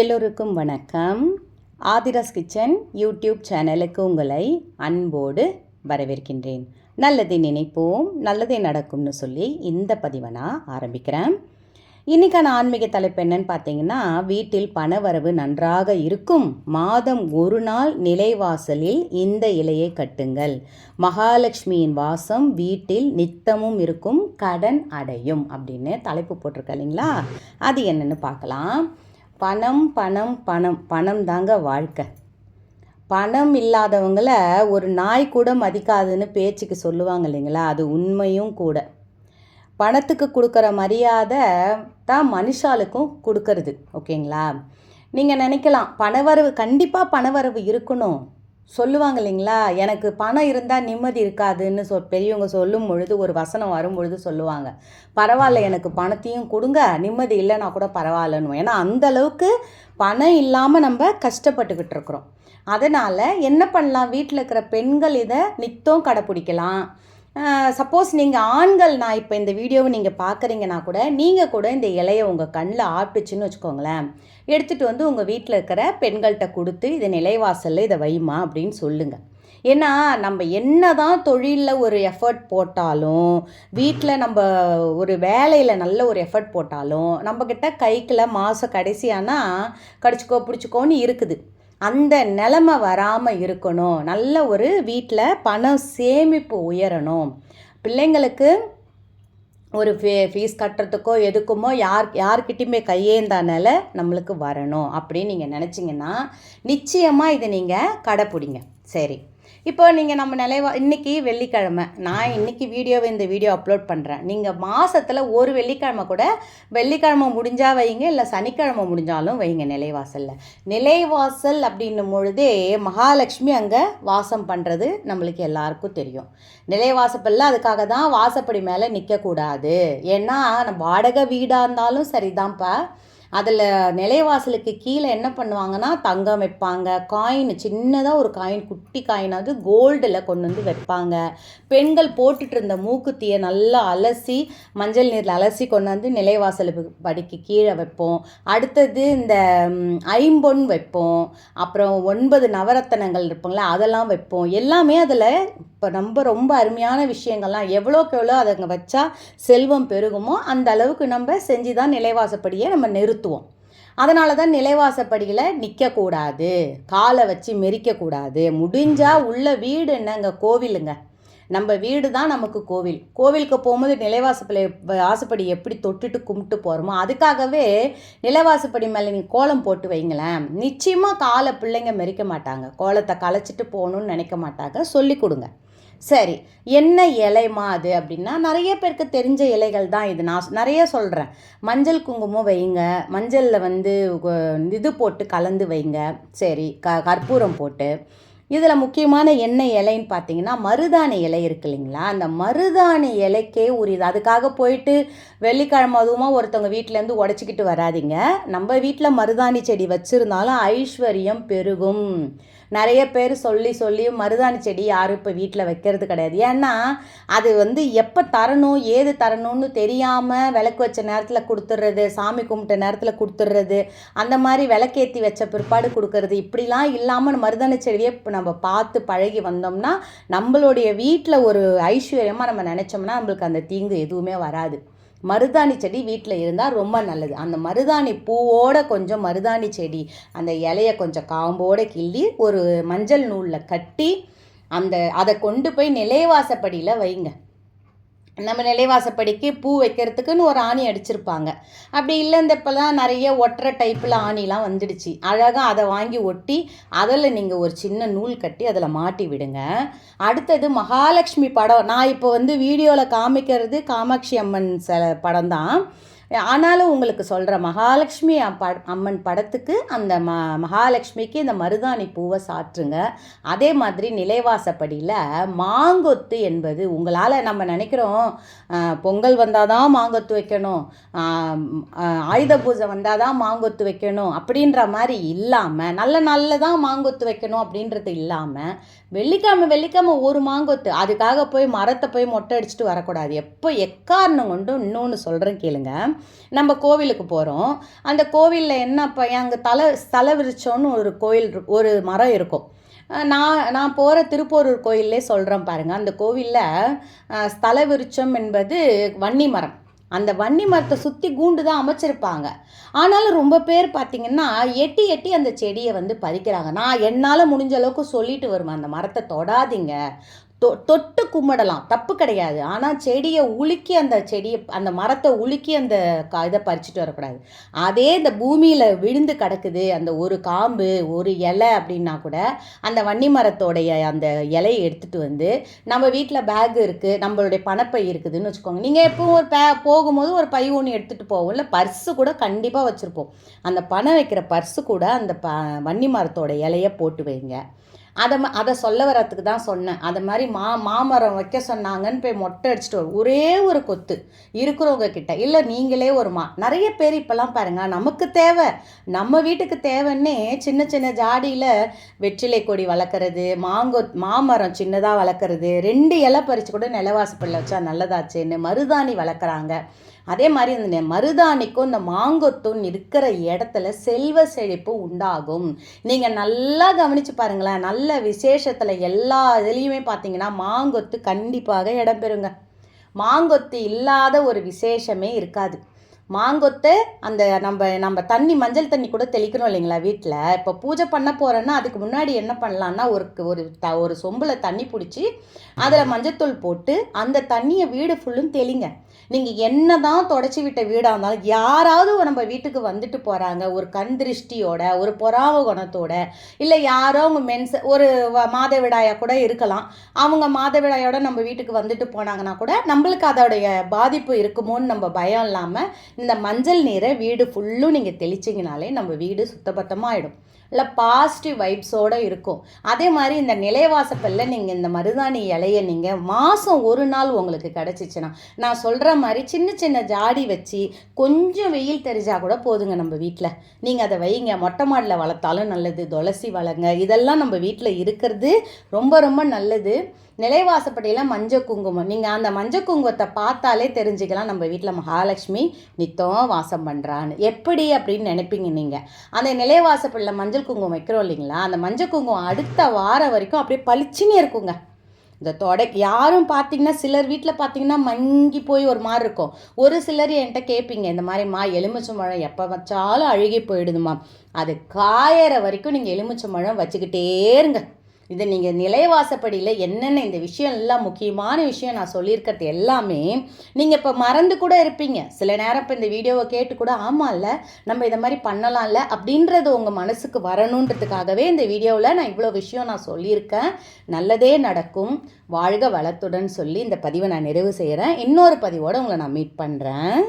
எல்லோருக்கும் வணக்கம். Aadhira's kitchen YouTube சேனலுக்கு உங்களை அன்போடு வரவேற்கின்றேன். நல்லதை நினைப்போம் நல்லதே நடக்கும்னு சொல்லி இந்த பதிவை நான் ஆரம்பிக்கிறேன். இன்றைக்கான ஆன்மீக தலைப்பு என்னன்னு பார்த்தீங்கன்னா வீட்டில் பணவரவு நன்றாக இருக்கும். மாதம் ஒரு நாள் நிலைவாசலில் இந்த இலையை கட்டுங்கள். மகாலட்சுமியின் வாசம் வீட்டில் நித்தமும் இருக்கும் கடன் அடையும் அப்படின்னு தலைப்பு போட்டிருக்க இல்லைங்களா? அது என்னன்னு பார்க்கலாம். பணம் பணம் பணம். பணம் தாங்க வாழ்க்கை. பணம் இல்லாதவங்கள ஒரு நாய் கூட மதிக்காதுன்னு பேச்சுக்கு சொல்லுவாங்க இல்லைங்களா? அது உண்மையும் கூட. பணத்துக்கு கொடுக்குற மரியாதை தான் மனுஷாளுக்கும் கொடுக்கறது. ஓகேங்களா? நீங்கள் நினைக்கலாம் பணவரவு கண்டிப்பாக பணவரவு இருக்கணும். சொல்லுவாங்க இல்லைங்களா? எனக்கு பணம் இருந்தால் நிம்மதி இருக்காதுன்னு சொல் பெரியவங்க சொல்லும் பொழுது ஒரு வசனம் வரும் பொழுது சொல்லுவாங்க. பரவாயில்ல எனக்கு பணத்தையும் கொடுங்க. நிம்மதி இல்லைன்னா கூட பரவாயில்லன்னு ஏன்னா அந்த அளவுக்கு பணம் இல்லாமல் நம்ம கஷ்டப்பட்டுக்கிட்டு இருக்கிறோம். அதனால் என்ன பண்ணலாம்? வீட்டில் இருக்கிற பெண்கள் இதை நித்தம் கடைப்பிடிக்கலாம். சப்போஸ் நீங்கள் ஆண்கள் நான் இப்போ இந்த வீடியோவை நீங்கள் பார்க்குறீங்கன்னா கூட நீங்கள் கூட இந்த இலையை உங்கள் கண்ணில் ஆட்டுச்சுன்னு வச்சுக்கோங்களேன். எடுத்துகிட்டு வந்து உங்கள் வீட்டில் இருக்கிற பெண்கள்கிட்ட கொடுத்து இதை நிலைவாசலில் இதை வைமா அப்படின்னு சொல்லுங்கள் ஏன்னா நம்ம என்ன தான் தொழிலில் ஒரு எஃபர்ட் போட்டாலும் வீட்டில் நம்ம ஒரு வேலையில் நல்ல ஒரு எஃபர்ட் போட்டாலும் நம்மக்கிட்ட கைக்கில் மாதம் கடைசியானால் கடிச்சிக்கோ பிடிச்சிக்கோன்னு இருக்குது. அந்த நிலமை வராமல் இருக்கணும். நல்ல ஒரு வீட்டில் பணம் சேமிப்பு உயரணும். பிள்ளைங்களுக்கு ஒரு ஃபீ ஃபீஸ் கட்டுறதுக்கோ எதுக்குமோ யார் யார்கிட்டையுமே கையேந்தா நம்மளுக்கு வரணும். அப்படின்னு நீங்கள் நினச்சிங்கன்னா நிச்சயமாக இதை நீங்கள் கடைப்பிடிங்க. சரி. இப்போ நீங்கள் நம்ம நிலைவா இன்றைக்கி வெள்ளிக்கிழமை. நான் இன்றைக்கி வீடியோவை இந்த வீடியோ அப்லோட் பண்ணுறேன் நீங்கள் மாதத்தில் ஒரு வெள்ளிக்கிழமை கூட வெள்ளிக்கிழமை முடிஞ்சால் வைங்க இல்லை சனிக்கிழமை முடிஞ்சாலும் வைங்க நிலைவாசலில். நிலைவாசல் அப்படின்னும் பொழுதே மகாலட்சுமி அங்கே வாசம் பண்ணுறது நம்மளுக்கு எல்லாருக்கும் தெரியும். நிலைவாசப்பல்ல அதுக்காக தான் வாசப்படி மேலே நிற்கக்கூடாது ஏன்னா நம்ம வாடகை வீடாக இருந்தாலும் சரிதான்ப்பா. அதில் நிலைவாசலுக்கு கீழே என்ன பண்ணுவாங்கன்னா தங்கம் வைப்பாங்க. காயின் சின்னதாக ஒரு காயின் குட்டி காயினாவது கோல்டில் கொண்டு வந்து வைப்பாங்க. பெண்கள் போட்டுட்டு இருந்த மூக்குத்தியை நல்லா அலசி மஞ்சள் நீரில் அலசி கொண்டு வந்து நிலைவாசலுக்கு படிக்கு கீழே வைப்போம். அடுத்தது இந்த ஐம்பொன் வைப்போம். அப்புறம் ஒன்பது நவரத்தனங்கள் இருப்பாங்களே அதெல்லாம் வைப்போம். எல்லாமே அதில் இப்போ நம்ம ரொம்ப அருமையான விஷயங்கள்லாம் எவ்வளோக்கு எவ்வளோ அதை வச்சா செல்வம் பெருகுமோ அந்த அளவுக்கு நம்ம செஞ்சு தான் நிலைவாசப்படியை நம்ம நிறுத்துவோம். அதனால தான் நிலைவாசப்படியில் நிற்கக்கூடாது காலை வச்சு மெரிக்கக்கூடாது. முடிஞ்சால் உள்ள வீடு என்னங்க? கோவிலுங்க. நம்ம வீடு தான் நமக்கு கோவில். கோவிலுக்கு போகும்போது நிலைவாசப்படி வாசப்படி எப்படி தொட்டுட்டு கும்பிட்டு போகிறோமோ அதுக்காகவே நிலைவாசப்படி மேலே நீ கோலம் போட்டு வைங்களேன். நிச்சயமாக காலை பிள்ளைங்க மெரிக்க மாட்டாங்க. கோலத்தை களைச்சிட்டு போகணுன்னு நினைக்க மாட்டாங்க. சொல்லி கொடுங்க. சரி என்ன இலைமா அது அப்படின்னா நிறைய பேருக்கு தெரிஞ்ச இலைகள் தான் இது. நான் நிறைய சொல்கிறேன் மஞ்சள் குங்குமம் வைங்க. மஞ்சளில் வந்து இது போட்டு கலந்து வைங்க. சரி க கற்பூரம் போட்டு. இதில் முக்கியமான என்ன இலைன்னு பார்த்தீங்கன்னா மருதாணி இலை இருக்கு இல்லைங்களா? அந்த மருதாணி இலைக்கே உரியுது அதுக்காக போயிட்டு வெள்ளிக்கிழமை அதுவுமா ஒருத்தவங்க வீட்டிலேருந்து உடச்சிக்கிட்டு வராதிங்க. நம்ம வீட்டில் மருதாணி செடி வச்சுருந்தாலும் ஐஸ்வர்யம் பெருகும். நிறைய பேர் சொல்லி சொல்லி மருதாணி செடி யாரும் இப்போ வீட்டில் வைக்கிறது கிடையாது. ஏன்னா அது வந்து எப்போ தரணும் ஏது தரணும்னு தெரியாமல் விளக்கு வச்ச நேரத்தில் கொடுத்துட்றது சாமி கும்பிட்ட நேரத்தில் கொடுத்துட்றது அந்த மாதிரி விளக்கேற்றி வச்ச பிற்பாடு கொடுக்கறது இப்படிலாம் இல்லாமல் மருதாணி செடியை இப்போ நம்ம பார்த்து பழகி வந்தோம்னா நம்மளுடைய வீட்டில் ஒரு ஐஸ்வர்யமாக நம்ம நினச்சோம்னா நம்மளுக்கு அந்த தீங்கு எதுவுமே வராது. மருதாணி செடி வீட்டில் இருந்தால் ரொம்ப நல்லது. அந்த மருதாணி பூவோட கொஞ்சம் மருதாணி செடி அந்த இலையை கொஞ்சம் காம்போடு கிள்ளி ஒரு மஞ்சள் நூலில் கட்டி அந்த அதை கொண்டு போய் நிலைவாசப்படியில் வைங்க. நம்ம நிலைவாசப்படிக்கு பூ வைக்கிறதுக்குன்னு ஒரு ஆணி அடிச்சிருப்பாங்க. அப்படி இல்லை இந்த இப்போலாம் நிறைய ஒட்டுற டைப்பில் ஆணிலாம் வந்துடுச்சு. அழகாக அதை வாங்கி ஒட்டி அதில் நீங்கள் ஒரு சின்ன நூல் கட்டி அதில் மாட்டி விடுங்க. அடுத்தது மகாலட்சுமி படம். நான் இப்போ வந்து வீடியோவில் காமிக்கிறது காமாட்சி அம்மன் சில படம் தான் ஆனாலும் உங்களுக்கு சொல்கிற மகாலட்சுமி அம்மன் படத்துக்கு அந்த ம மகாலட்சுமிக்கு இந்த மருதாணி பூவை சாற்றுங்க. அதே மாதிரி நிலைவாசப்படியில் மாங்கொத்து என்பது உங்களால் நம்ம நினைக்கிறோம் பொங்கல் வந்தால் தான் மாங்கொத்து வைக்கணும் ஆயுத பூஜை வந்தால் தான் மாங்கொத்து வைக்கணும் அப்படின்ற மாதிரி இல்லாமல் நல்ல நல்ல தான் மாங்கொத்து வைக்கணும் அப்படின்றது இல்லாமல் வெள்ளிக்கிழமை வெள்ளிக்கிழமை ஒரு மாங்கொத்து. அதுக்காக போய் மரத்தை போய் மொட்டை அடிச்சுட்டு வரக்கூடாது. எப்போ எக்காரணம் கொண்டும் இன்னொன்று சொல்கிறேன் கேளுங்க. நம்ம கோவிலுக்கு போகிறோம் அந்த கோவிலில் என்ன இப்போ அங்கே தலை ஸ்தல விரிச்சோன்னு ஒரு கோயில் ஒரு மரம் இருக்கும். நான் நான் போகிற திருப்போரூர் கோயிலே சொல்கிறேன் பாருங்கள் அந்த கோவிலில் ஸ்தல விருட்சம் என்பது வன்னி மரம். அந்த வன்னி மரத்தை சுற்றி கூண்டு தான் அமைச்சிருப்பாங்க. ஆனாலும் ரொம்ப பேர் பார்த்தீங்கன்னா எட்டி எட்டி அந்த செடியை வந்து பறிக்கிறாங்க. நான் என்னால் முடிஞ்ச அளவுக்கு சொல்லிட்டு வருவேன். அந்த மரத்தை தொடாதீங்க. தொ தொட்டு கும்பிடலாம். தப்பு கிடையாது. ஆனால் செடியை உலுக்கி அந்த செடியை அந்த மரத்தை உலுக்கி அந்த கா இதை பறிச்சுட்டு வரக்கூடாது. அதே இந்த பூமியில் விழுந்து கிடக்குது அந்த ஒரு காம்பு ஒரு இலை அப்படின்னா கூட அந்த வன்னி மரத்தோடைய அந்த இலையை எடுத்துகிட்டு வந்து நம்ம வீட்டில் பேக் இருக்குது நம்மளுடைய பணப்பை இருக்குதுன்னு வச்சுக்கோங்க. நீங்கள் எப்பவும் ஒரு பே போகும்போது ஒரு பை ஒன்று எடுத்துகிட்டு போவோம். இல்லை பர்ஸு கூட கண்டிப்பாக வச்சுருப்போம். அந்த பணம் வைக்கிற பர்ஸு கூட அந்த ப வன்னி மரத்தோட இலையை போட்டு வைங்க. அதை ம அதை சொல்ல வரத்துக்கு தான் சொன்னேன். அதை மாதிரி மா மாமரம் வைக்க சொன்னாங்கன்னு போய் மொட்டை அடிச்சுட்டு வரும் ஒரே ஒரு கொத்து இருக்கிறவங்க கிட்ட. இல்லை நீங்களே ஒரு மா நிறைய பேர் இப்போல்லாம் பாருங்கள் நமக்கு தேவை. நம்ம வீட்டுக்கு தேவைன்னே சின்ன சின்ன ஜாடியில் வெற்றிலை கொடி வளர்க்குறது மாங்கோ மாமரம் சின்னதாக வளர்க்குறது ரெண்டு இலை பறித்து கூட நிலவாசப்படில் வச்சா நல்லதாச்சுன்னு மருதாணி வளர்க்குறாங்க. அதே மாதிரி இந்த மருதாணிக்கும் இந்த மாங்கொத்தும் இருக்கிற இடத்துல செல்வ செழிப்பு உண்டாகும். நீங்கள் நல்லா கவனிச்சு பாருங்களேன் நல்ல விசேஷத்தில் எல்லா இதுலேயுமே பார்த்தீங்கன்னா மாங்கொத்து கண்டிப்பாக இடம்பெறுங்க மாங்கொத்து இல்லாத ஒரு விசேஷமே இருக்காது. மாங்கொத்தை அந்த நம்ம நம்ம தண்ணி மஞ்சள் தண்ணி கூட தெளிக்கிறோம் இல்லைங்களா வீட்டில் இப்போ பூஜை பண்ண போகிறோன்னா அதுக்கு முன்னாடி என்ன பண்ணலான்னா ஒரு ஒரு த ஒரு சொம்பில் தண்ணி பிடிச்சி அதில் மஞ்சத்தூள் போட்டு அந்த தண்ணியை வீடு ஃபுல்லும் தெளிங்க. நீங்கள் என்ன தான் தொடச்சி விட்ட வீடாக இருந்தாலும் யாராவது நம்ம வீட்டுக்கு வந்துட்டு போகிறாங்க ஒரு கண் திருஷ்டியோட ஒரு பொறாவ குணத்தோட இல்லை யாரோ அவங்க மென்ஸ் ஒரு வ- மாதவிடாயா கூட இருக்கலாம். அவங்க மாதவிடாயோட நம்ம வீட்டுக்கு வந்துட்டு போனாங்கன்னா கூட நம்மளுக்கு அதோடைய பாதிப்பு இருக்குமோன்னு நம்ம பயம் இல்லாமல் இந்த மஞ்சள் நீரை வீடு ஃபுல்லும் நீங்கள் தெளிச்சிங்கனாலே நம்ம வீடு சுத்தபத்தமாக ஆகிடும் இல்லை பாசிட்டிவ் வைப்ஸோடு இருக்கும். அதே மாதிரி இந்த நிலைவாசப்பல்ல நீங்கள் இந்த மருதாணி இலையை நீங்கள் மாதம் ஒரு நாள் உங்களுக்கு கிடச்சிச்சின்னா நான் சொல்கிற மாதிரி சின்ன சின்ன ஜாடி வச்சு கொஞ்சம் வெயில் தெரிஞ்சால் கூட போதுங்க நம்ம வீட்டில் நீங்கள் அதை வைங்க. மொட்டை மாடில் வளர்த்தாலும் நல்லது. துளசி வளங்க. இதெல்லாம் நம்ம வீட்டில் இருக்கிறது ரொம்ப ரொம்ப நல்லது. நிலைவாசப்பட்டியில் மஞ்சள் குங்குமம். நீங்கள் அந்த மஞ்சள் குங்குமத்தை பார்த்தாலே தெரிஞ்சுக்கலாம் நம்ம வீட்டில் மகாலட்சுமி நித்தம் வாசம் பண்ணுறான்னு எப்படி அப்படின்னு நினைப்பீங்க நீங்கள் அந்த நிலைவாசப்படியில் மஞ்சள் குங்குமம் வைக்கிறோம் இல்லைங்களா? அந்த மஞ்சள் குங்குமம் அடுத்த வாரம் வரைக்கும் அப்படியே பளிச்சுன்னே இருக்குங்க. இந்த தொடை யாரும் பார்த்தீங்கன்னா சிலர் வீட்டில் பார்த்தீங்கன்னா மங்கி போய் ஒரு மாதிரி இருக்கும். ஒரு சிலர் என்கிட்ட கேட்பீங்க இந்த மாதிரி மா எலுமிச்சம்பழம் எப்போ வச்சாலும் அழுகி போயிடுதுமா அது காயற வரைக்கும் நீங்கள் எலுமிச்சம்பழம் வச்சுக்கிட்டே இருங்க. இது நீங்கள் நிலைவாசப்படியில் என்னென்ன இந்த விஷயம் எல்லாம் முக்கியமான விஷயம் நான் சொல்லியிருக்கிறது எல்லாமே நீங்கள் இப்போ மறந்து கூட இருப்பீங்க. சில நேரம் இப்போ இந்த வீடியோவை கேட்டு கூட ஆமாம்ல நம்ம இதை மாதிரி பண்ணலாம்ல அப்படின்றது உங்கள் மனசுக்கு வரணுன்றதுக்காகவே இந்த வீடியோவில் நான் இவ்வளோ விஷயம் நான் சொல்லியிருக்கேன். நல்லதே நடக்கும். வாழ்க வளத்துடன் சொல்லி இந்த பதிவை நான் நிறைவு செய்கிறேன் இன்னொரு பதிவோடு உங்களை நான் மீட் பண்ணுறேன்